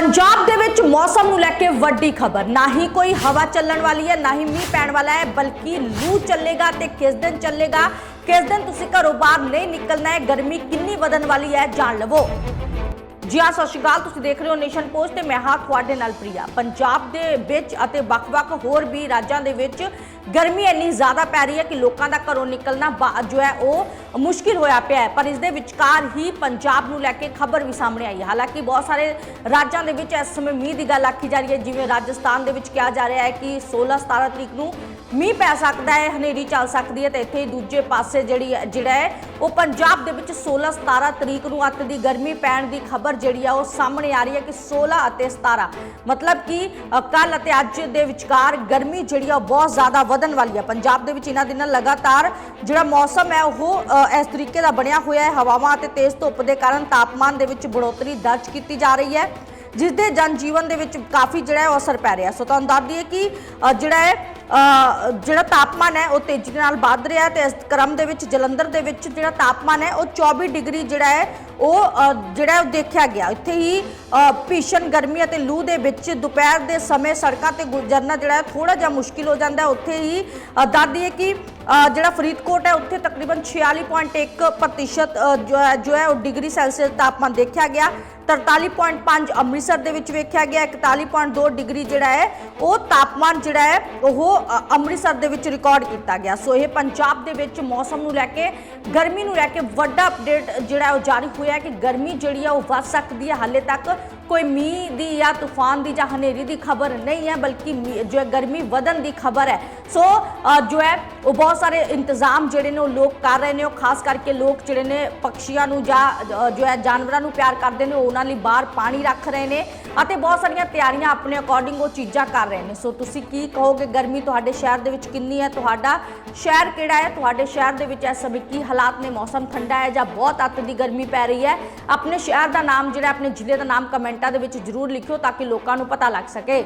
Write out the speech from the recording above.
ਪੰਜਾਬ ਦੇ ਵਿੱਚ ਮੌਸਮ ਨੂੰ ਲੈ ਕੇ ਵੱਡੀ ਖਬਰ। ਨਾ ਹੀ ਕੋਈ ਹਵਾ ਚੱਲਣ ਵਾਲੀ ਹੈ, ਨਾ ਹੀ ਮੀਂਹ ਪੈਣ ਵਾਲਾ ਹੈ, ਬਲਕਿ ਲੂ ਚੱਲੇਗਾ ਤੇ ਕਿਸ ਦਿਨ ਚੱਲੇਗਾ, ਕਿਸ ਦਿਨ ਤੁਸੀਂ ਘਰੋਂ ਬਾਹਰ ਨਹੀਂ ਨਿਕਲਣਾ ਹੈ, ਗਰਮੀ ਕਿੰਨੀ ਵਧਣ ਵਾਲੀ ਹੈ, ਜਾਣ ਲਵੋ। ਜੀ ਹਾਂ, ਸਤਿ ਸ਼੍ਰੀ ਅਕਾਲ, ਤੁਸੀਂ ਦੇਖ ਰਹੇ ਹੋ ਨੇਸ਼ਨ ਪੋਸਟ ਤੇ ਮੈਂ ਹਾਂ ਤੁਹਾਡੇ ਨਾਲ ਪ੍ਰਿਆ। ਪੰਜਾਬ ਦੇ ਵਿੱਚ ਅਤੇ ਵੱਖ-ਵੱਖ ਹੋਰ ਵੀ ਰਾਜਾਂ ਦੇ ਵਿੱਚ ਗਰਮੀ ਇੰਨੀ ਜ਼ਿਆਦਾ ਪੈ ਰਹੀ ਹੈ ਕਿ ਲੋਕਾਂ ਦਾ ਘਰੋਂ ਨਿਕਲਣਾ ਬਾ- ਜੋ ਹੈ ਉਹ ਮੁਸ਼ਕਿਲ ਹੋਇਆ ਪਿਆ ਹੈ। ਪਰ ਇਸ ਦੇ ਵਿਚਕਾਰ ਹੀ ਪੰਜਾਬ ਨੂੰ ਲੈ ਕੇ ਖਬਰ ਵੀ ਸਾਹਮਣੇ ਆਈ ਹੈ। ਹਾਲਾਂਕਿ ਬਹੁਤ ਸਾਰੇ ਰਾਜਾਂ ਦੇ ਵਿੱਚ ਇਸ ਸਮੇਂ ਮੀਂਹ ਦੀ ਗੱਲ ਆਖੀ ਜਾ ਰਹੀ ਹੈ। ਜਿਵੇਂ ਰਾਜਸਥਾਨ ਦੇ ਵਿੱਚ ਕਿਹਾ ਜਾ ਰਿਹਾ ਹੈ ਕਿ 16 17 ਤਰੀਕ ਨੂੰ ਮੀਂਹ ਪੈ ਸਕਦਾ ਹੈ, ਹਨੇਰੀ ਚੱਲ ਸਕਦੀ ਹੈ ਤੇ ਇੱਥੇ ਹੀ ਦੂਜੇ ਪਾਸੇ ਜਿਹੜੀ ਜਿਹੜਾ ਹੈ, ਉਹ ਪੰਜਾਬ ਦੇ ਵਿੱਚ 16 17 ਤਰੀਕ ਨੂੰ ਅੱਤ ਦੀ ਗਰਮੀ ਪੈਣ ਦੀ ਖਬਰ ਜਿਹੜੀ ਆ ਉਹ ਸਾਹਮਣੇ ਆ ਰਹੀ ਹੈ ਕਿ 16 ਅਤੇ 17 ਮਤਲਬ ਕਿ ਕੱਲ ਅਤੇ ਅੱਜ ਦੇ ਵਿਚਕਾਰ ਗਰਮੀ ਜਿਹੜੀ ਆ ਉਹ ਬਹੁਤ ਜ਼ਿਆਦਾ ਵਧਣ ਵਾਲੀ ਹੈ ਪੰਜਾਬ ਦੇ ਵਿੱਚ ਇਹਨਾਂ ਦਿਨਾਂ ਲਗਾਤਾਰ ਜਿਹੜਾ ਮੌਸਮ ਹੈ ਉਹ ਅ, ਇਸ ਤਰੀਕੇ ਦਾ ਬਣਿਆ ਹੋਇਆ ਹੈ। ਹਵਾਵਾਂ ਅਤੇ ਤੇਜ਼ ਧੁੱਪ ਦੇ ਕਾਰਨ ਤਾਪਮਾਨ ਦੇ ਵਿੱਚ ਬੜੋਤਰੀ ਦਰਜ ਕੀਤੀ ਜਾ ਰਹੀ ਹੈ ਜਿਸ ਦੇ ਜਨ ਜੀਵਨ ਦੇ ਵਿੱਚ ਕਾਫੀ ਜਿਹੜਾ ਹੈ ਉਹ ਅਸਰ ਪੈ ਰਿਹਾ ਸੋ ਤੁਹਾਨੂੰ ਦੱਸ ਦਈਏ ਕਿ ਜਿਹੜਾ ਹੈ ਜਿਹੜਾ ਤਾਪਮਾਨ ਹੈ ਉਹ ਤੇਜ਼ੀ ਨਾਲ ਵੱਧ ਰਿਹਾ ਹੈ ਤੇ ਇਸ ਕ੍ਰਮ ਦੇ ਵਿੱਚ ਜਲੰਧਰ ਦੇ ਵਿੱਚ ਜਿਹੜਾ ਤਾਪਮਾਨ ਹੈ ਉਹ 24 ਡਿਗਰੀ ਜਿਹੜਾ ਹੈ ਉਹ ਜਿਹੜਾ ਦੇਖਿਆ ਗਿਆ। ਇੱਥੇ ਹੀ ਭੀਸ਼ਣ ਗਰਮੀ ਅਤੇ ਲੂ ਦੇ ਵਿੱਚ ਦੁਪਹਿਰ ਦੇ ਸਮੇਂ ਸੜਕਾਂ ਤੇ ਗੁਜ਼ਰਨਾ ਜਿਹੜਾ ਹੈ ਥੋੜਾ ਜਿਹਾ ਮੁਸ਼ਕਿਲ ਹੋ ਜਾਂਦਾ ਹੈ। ਉੱਥੇ ਹੀ ਅ, ਦੱਸ ਦਈਏ ਕਿ ਜਿਹੜਾ ਫਰੀਦਕੋਟ ਹੈ ਉੱਥੇ ਤਕਰੀਬਨ 46.1% ਪ੍ਰਤੀਸ਼ਤ, ਜੋ ਹੈ ਉਹ ਡਿਗਰੀ ਸੈਲਸੀਅਸ ਤਾਪਮਾਨ ਦੇਖਿਆ ਗਿਆ। 43.5 ਅੰਮ੍ਰਿਤਸਰ ਦੇ ਵਿੱਚ ਵੇਖਿਆ ਗਿਆ 41.2 ਡਿਗਰੀ ਜਿਹੜਾ ਹੈ, ਉਹ ਤਾਪਮਾਨ ਜਿਹੜਾ ਹੈ, ਉਹ ਅੰਮ੍ਰਿਤਸਰ ਦੇ ਵਿੱਚ ਰਿਕਾਰਡ ਕੀਤਾ ਗਿਆ। ਸੋ ਇਹ ਪੰਜਾਬ ਦੇ ਵਿੱਚ ਮੌਸਮ ਨੂੰ ਲੈ ਕੇ, ਗਰਮੀ ਨੂੰ ਲੈ ਕੇ ਵੱਡਾ ਅਪਡੇਟ ਜਿਹੜਾ ਉਹ ਜਾਰੀ ਹੋਇਆ ਹੈ ਕਿ ਗਰਮੀ ਜਿਹੜੀ ਆ ਉਹ ਵੱਧ ਸਕਦੀ ਹੈ। ਹਾਲੇ ਤੱਕ ਕੋਈ ਮੀਂਹ ਦੀ ਜਾਂ ਤੂਫਾਨ ਦੀ ਜਾਂ ਹਨੇਰੀ ਦੀ ਖਬਰ ਨਹੀਂ ਹੈ, ਬਲਕਿ ਮੀਂਹ- ਜੋ ਹੈ ਗਰਮੀ ਵਧਣ ਦੀ ਖਬਰ ਹੈ। ਸੋ ਜੋ ਹੈ, ਉਹ ਬਹੁਤ ਸਾਰੇ ਇੰਤਜ਼ਾਮ ਜਿਹੜੇ ਨੇ ਉਹ ਲੋਕ ਕਰ ਰਹੇ ਨੇ। ਉਹ ਖਾਸ ਕਰਕੇ ਲੋਕ ਜਿਹੜੇ ਨੇ ਪੰਛੀਆਂ ਨੂੰ ਜਾਂ ਜੋ ਹੈ ਜਾਨਵਰਾਂ ਨੂੰ ਪਿਆਰ ਕਰਦੇ ਨੇ, ਉਹਨਾਂ ਉਹਨਾਂ ਲਈ ਬਾਹਰ ਪਾਣੀ ਰੱਖ ਰਹੇ ਨੇ ਅਤੇ ਬਹੁਤ ਸਾਰੀਆਂ ਤਿਆਰੀਆਂ ਆਪਣੇ ਅਕੋਰਡਿੰਗ ਉਹ ਚੀਜ਼ਾਂ ਕਰ ਰਹੇ ਨੇ। ਸੋ ਤੁਸੀਂ ਕੀ ਕਹੋਗੇ? ਗਰਮੀ ਤੁਹਾਡੇ ਸ਼ਹਿਰ ਦੇ ਵਿੱਚ ਕਿੰਨੀ ਹੈ? ਤੁਹਾਡਾ ਸ਼ਹਿਰ ਕਿਹੜਾ ਹੈ? ਤੁਹਾਡੇ ਸ਼ਹਿਰ ਦੇ ਵਿੱਚ ਇਸ ਸਮੇਂ ਕੀ ਹਾਲਾਤ ਨੇ? ਮੌਸਮ ਠੰਡਾ ਹੈ ਜਾਂ ਬਹੁਤ ਅੱਤ ਦੀ ਗਰਮੀ ਪੈ ਰਹੀ ਹੈ? ਆਪਣੇ ਸ਼ਹਿਰ ਦਾ ਨਾਮ ਜਿਹੜਾ, ਆਪਣੇ ਜ਼ਿਲ੍ਹੇ ਦਾ ਨਾਮ ਕਮੈਂਟਾਂ ਦੇ ਵਿੱਚ ਜ਼ਰੂਰ ਲਿਖਿਓ ਤਾਂ ਕਿ ਲੋਕਾਂ ਨੂੰ ਪਤਾ ਲੱਗ ਸਕੇ।